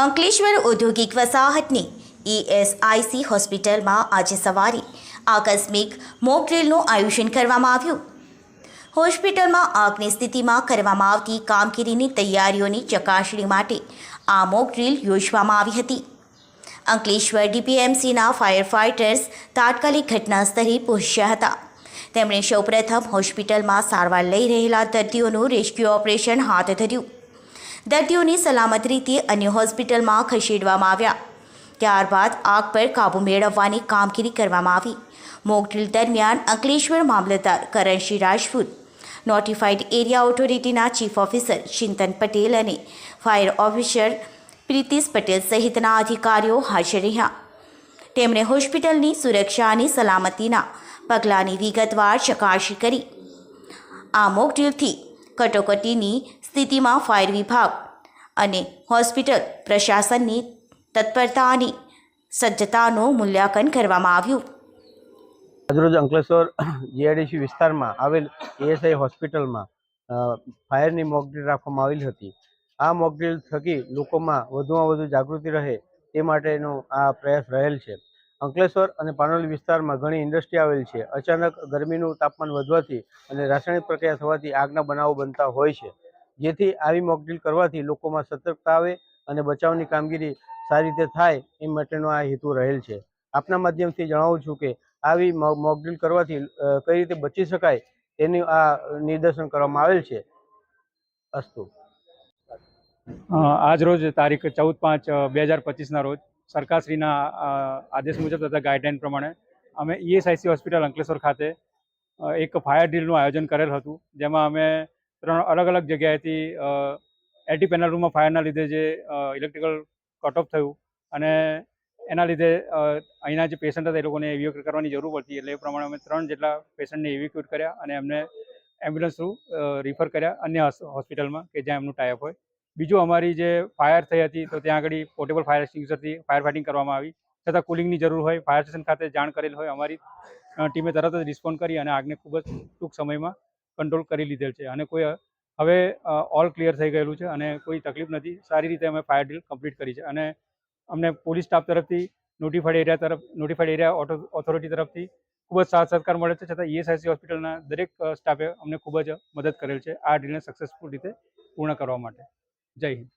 અંકલેશ્વર ઔદ્યોગિક વસાહતની ઈએસઆઈસી હોસ્પિટલમાં આજે સવારે આકસ્મિક મોક ડ્રીલનું આયોજન કરવામાં આવ્યું. હોસ્પિટલમાં આગની સ્થિતિમાં કરવામાં આવતી કામગીરીની તૈયારીઓની ચકાસણી માટે આ મોક ડ્રીલ યોજવામાં આવી હતી. અંકલેશ્વર ડીપીએમસીના ફાયર ફાઇટર્સ તાત્કાલિક ઘટના સ્થળે પહોંચ્યા હતા. તેમણે સૌપ્રથમ હોસ્પિટલમાં સારવાર લઈ રહેલા દર્દીઓનું રેસ્ક્યુ ઓપરેશન હાથ ધર્યું. દર્દીઓને સલામત રીતે અન્ય હોસ્પિટલમાં ખસેડવામાં આવ્યા. ત્યારબાદ આગ પર કાબૂ મેળવવાની કામગીરી કરવામાં આવી. મોકડ્રીલ દરમિયાન અંકલેશ્વર મામલતદાર કરણસિંહ રાજપૂત નોટિફાઈડ એરિયા ઓથોરિટીના ચીફ ઓફિસર ચિંતન પટેલ અને ફાયર ઓફિસર પ્રીતિશ પટેલ સહિતના અધિકારીઓ હાજર રહ્યા. તેમણે હોસ્પિટલની સુરક્ષા અને સલામતીના પગલાંની વિગતવાર ચકાસણી કરી. આ મોકડ્રીલથી કટોકટીની સ્થિતિમાં ફાયર વિભાગ અને હોસ્પિટલ પ્રશાસનની તત્પરતા અને સજ્જતાનું મૂલ્યાંકન કરવામાં આવ્યું. આજરોજ અંકલેશ્વર જીઆઈડીસી વિસ્તારમાં આવેલ એએસઆઈ હોસ્પિટલમાં ફાયરની મોકડ્રીલ રાખવામાં આવેલી હતી. આ મોકડ્રીલ થકી લોકોમાં વધુમાં વધુ જાગૃતિ રહે તે માટેનો આ પ્રયાસ રહેલ છે. અંકલેશ્વર અને પાનોલી વિસ્તારમાં ઘણી ઇન્ડસ્ટ્રી આવેલ છે. અચાનક ગરમીનું તાપમાન વધવાથી અને રાસાયણિક પ્રક્રિયા થવાથી આગના બનાવો બનતા હોય છે. જેથી આવી મોકડ્રીલ કરવાથી લોકોમાં સતર્કતા આવે અને બચાવની કામગીરી સારી રીતે થાય એ માટેનો આ હેતુ રહેલ છે. આપના માધ્યમથી જણાવું છું કે આવી મોકડ્રીલ કરવાથી કઈ રીતે બચી શકાય તેનું આ નિદર્શન કરવામાં આવેલ છે. અસ્તુ. આજ રોજ તારીખ ચૌદ પાંચ બે હજાર પચીસના રોજ સરકારશ્રીના આદેશ મુજબ તથા ગાઈડલાઇન પ્રમાણે અમે ઈએસઆઈસી હોસ્પિટલ અંકલેશ્વર ખાતે એક ફાયર ડ્રીલનું આયોજન કરેલ હતું, જેમાં અમે ત્રણ અલગ અલગ જગ્યાએથી એટી પેનલ રૂમમાં ફાયરના લીધે જે ઇલેક્ટ્રિકલ કટ ઓફ થયું અને એના લીધે અહીંના જે પેશન્ટ હતા એ લોકોને એવિક્યુટ કરવાની જરૂર પડતી એટલે એ પ્રમાણે અમે ત્રણ જેટલા પેશન્ટને એવિક્યુટ કર્યા અને એમને એમ્બ્યુલન્સ થ્રુ રિફર કર્યા અન્ય હોસ- હોસ્પિટલમાં કે જ્યાં એમનું ટાઈપ હોય. બીજું અમારી જે ફાયર થઈ હતી તો ત્યાં આગળ પોર્ટેબલ ફાયર એક્સટિંગ્યુશરથી ફાયર ફાઇટિંગ કરવામાં આવી. છતાં કુલિંગની જરૂર હોય ફાયર સ્ટેશન ખાતે જાણ કરેલ હોય, અમારી ટીમે તરત જ રિસ્પોન્ડ કરી અને આગને ખૂબ જ ટૂંક સમયમાં કંટ્રોલ કરી લીધેલ છે. અને કોઈ હવે ઓલ ક્લિયર થઈ ગયેલું છે અને કોઈ તકલીફ નથી. સારી રીતે અમે ફાયર ડ્રીલ કમ્પ્લીટ કરી છે. અને અમને પોલીસ સ્ટાફ તરફથી નોટિફાઈડ એરિયા તરફ નોટિફાઈડ એરિયા ઓથોરિટી તરફથી ખૂબ જ સાથ સહકાર મળે છે. છતાં ઈએસઆઈસી હોસ્પિટલના દરેક સ્ટાફે અમને ખૂબ જ મદદ કરેલ છે આ ડ્રીલને સક્સેસફુલ રીતે પૂર્ણ કરવા માટે. જય હિન્દ.